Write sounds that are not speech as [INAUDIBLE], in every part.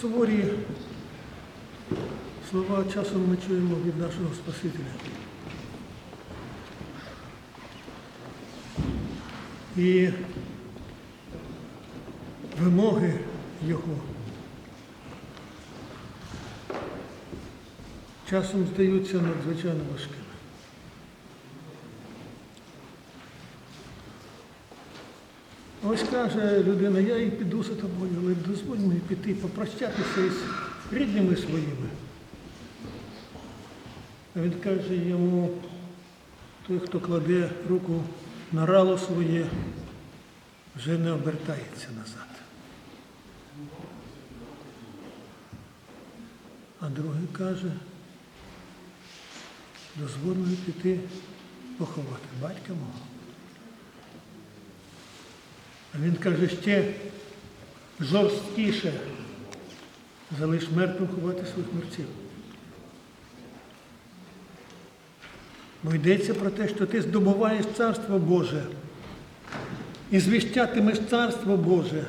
Суворі слова часом ми чуємо від нашого Спасителя. І вимоги його часом здаються надзвичайно важкими. Ось каже людина, я і піду за тобою, але дозволь мені піти, попрощатися із рідними своїми. А він каже йому, той, хто кладе руку на рало своє, вже не обертається назад. А другий каже, дозволь мені піти поховати батька мого. Він каже ще жорсткіше, залиш мертвим ховати своїх мерців. Бо йдеться про те, що ти здобуваєш Царство Боже і звіщатимеш Царство Боже.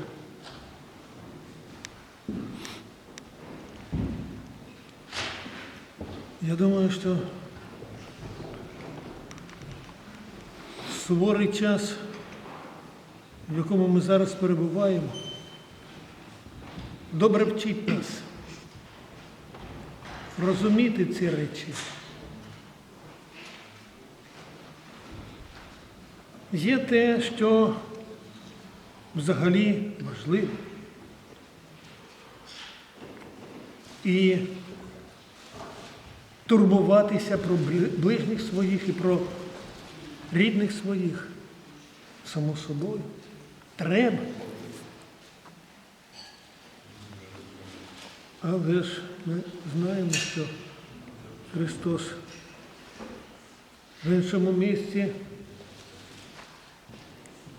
Я думаю, що суворий час, в якому ми зараз перебуваємо, добре вчить нас розуміти ці речі. Є те, що взагалі важливо. І турбуватися про ближніх своїх і про рідних своїх, само собою, треба. Але ж ми знаємо, що Христос в іншому місці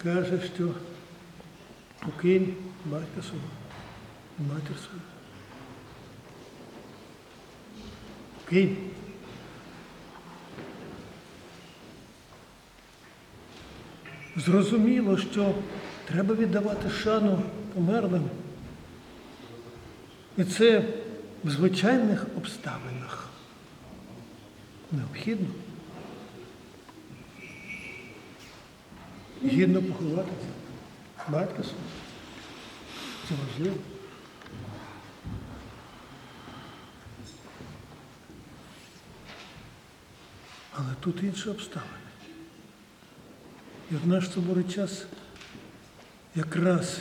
каже, що покинь батька свого і матір свою. Кинь. Зрозуміло, що треба віддавати шану померлим. І це в звичайних обставинах необхідно. Гідно поховати батька свого. Це важливо. Але тут інші обставини. І от наш соборий час якраз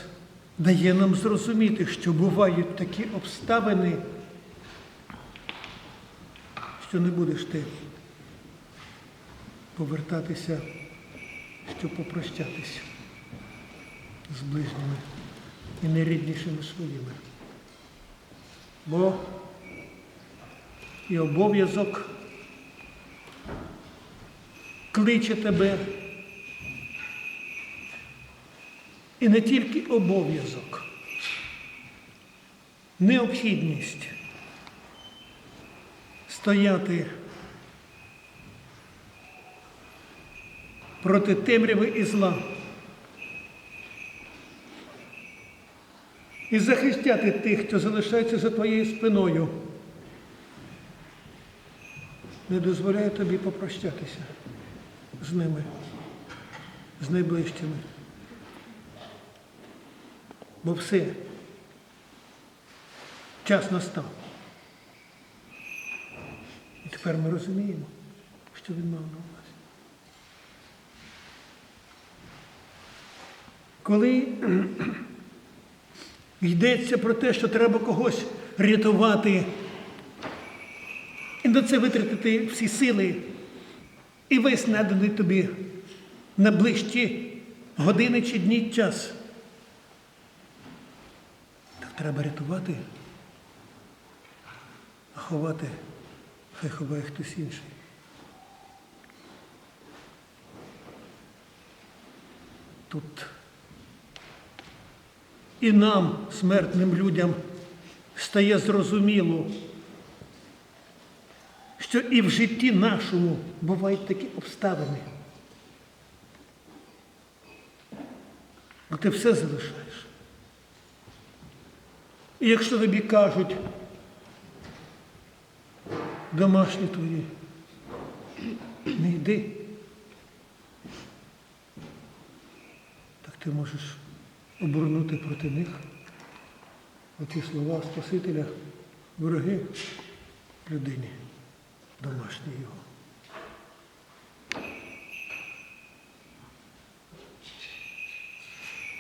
дає нам зрозуміти, що бувають такі обставини, що не будеш ти повертатися, щоб попрощатися з ближніми і найріднішими своїми. Бо і обов'язок кличе тебе. І не тільки обов'язок, необхідність стояти проти темряви і зла і захищати тих, хто залишається за твоєю спиною. Не дозволяє тобі попрощатися з ними, з найближчими. Бо все, час настав. І тепер ми розуміємо, що він мав на увазі. Коли [CLEARS THROAT] йдеться про те, що треба когось рятувати, і на це витратити всі сили і весь наданий тобі на ближчі години чи дні час. Треба рятувати, а ховати хай ховає хтось інший. Тут і нам, смертним людям, стає зрозуміло, що і в житті нашому бувають такі обставини. Бо ти все залишаєш. І якщо тобі кажуть, домашні твої, не йди, так ти можеш обернути проти них оті слова Спасителя, вороги людині, домашній його.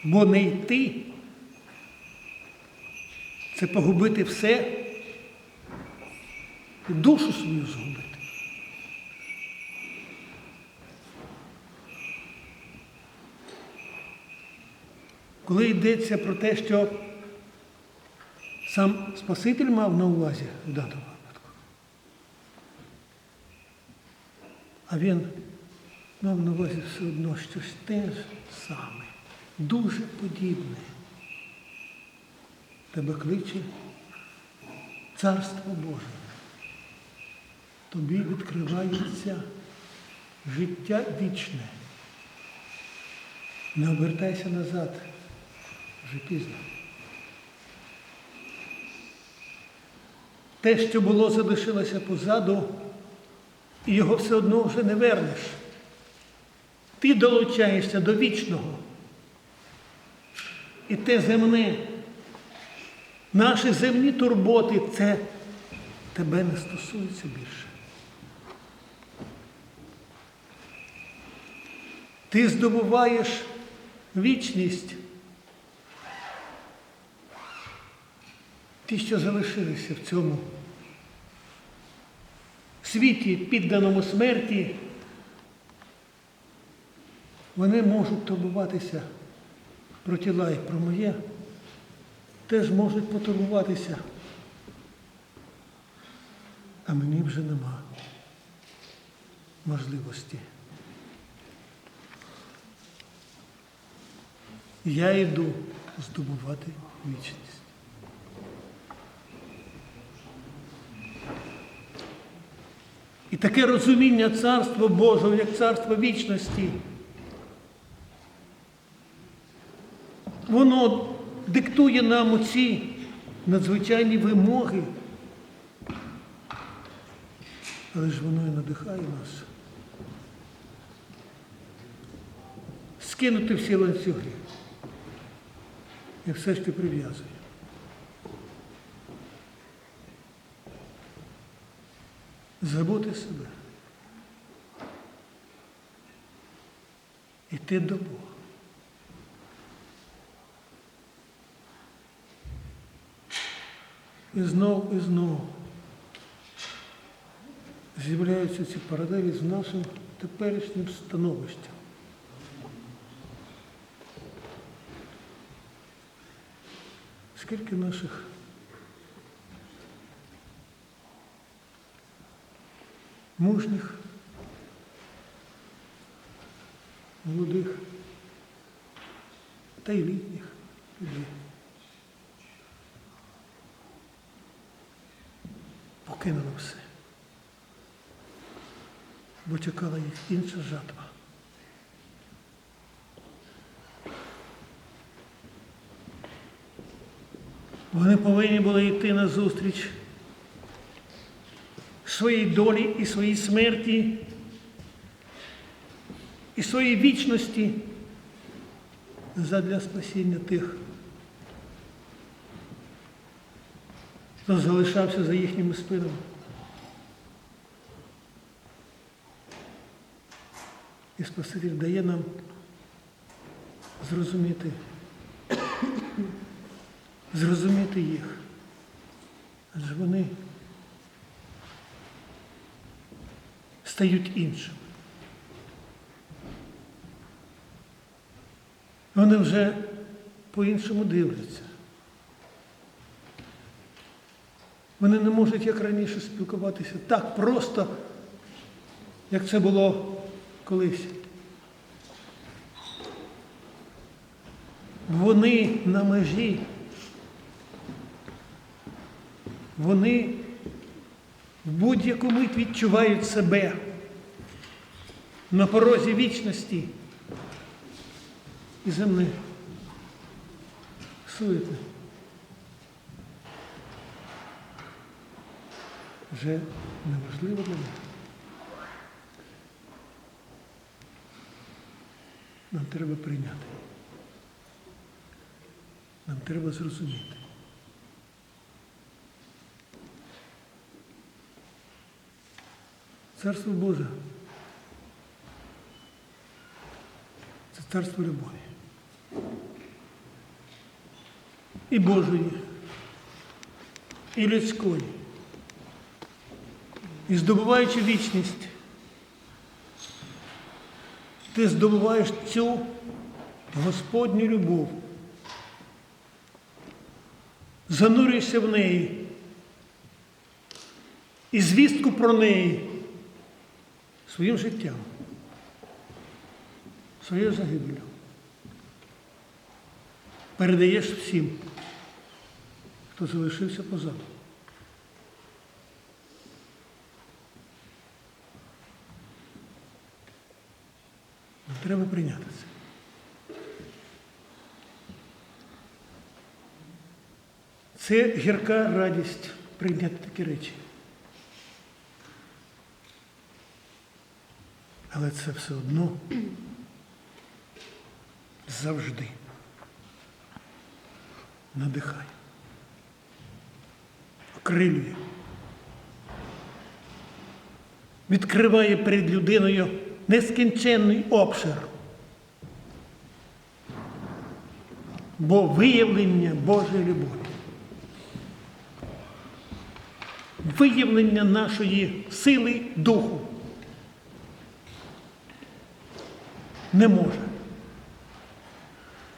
Бо не йти це погубити все і душу свою згубити. Коли йдеться про те, що сам Спаситель мав на увазі в даному випадку, а він мав на увазі все одно щось те ж саме, дуже подібне. Тебе кличе Царство Боже. Тобі відкривається життя вічне. Не обертайся назад, вже пізно. Те, що було, залишилося позаду, і його все одно вже не вернеш. Ти долучаєшся до вічного. І те земне, наші земні турботи, це тебе не стосується більше. Ти здобуваєш вічність. Ті, що залишилися в цьому світі, підданому смерті, вони можуть турбуватися про тіла і про моє, теж можуть потурбуватися. А мені вже нема можливості. Я йду здобувати вічність. І таке розуміння Царства Божого, як царство вічності, воно диктує нам оці надзвичайні вимоги. Але ж воно і надихає нас. Скинути всі ланцюги і все, що прив'язує. Забути себе. Іти до Бога. І знов і знов з'являються ці паралелі з нашим теперішнім становищем. Скільки наших мужніх, молодих та й літніх людей. Покинуло все, бо чекала їх інша жатва. Вони повинні були йти на зустріч своїй долі і своїй смерті, і своїй вічності задля спасіння тих, залишався за їхніми спинами. І Спаситель дає нам зрозуміти, зрозуміти їх. Адже вони стають іншими. Вони вже по-іншому дивляться. Вони не можуть, як раніше, спілкуватися так просто, як це було колись. Вони на межі. Вони в будь-яку мить відчувають себе на порозі вічності і земне, суетне. Вже неважливо для нас. Нам треба прийняти. Нам треба зрозуміти. Царство Боже це царство любові. І Божої, і людської. І здобуваючи вічність, ти здобуваєш цю Господню любов. Занурюєшся в неї. І звістку про неї своїм життям, своєю загибелю. Передаєш всім, хто залишився позаду. Треба прийняти це. Це гірка радість прийняти такі речі. Але це все одно завжди надихає, окрилює, відкриває перед людиною нескінченний обшир. Бо виявлення Божої любові. Виявлення нашої сили духу не може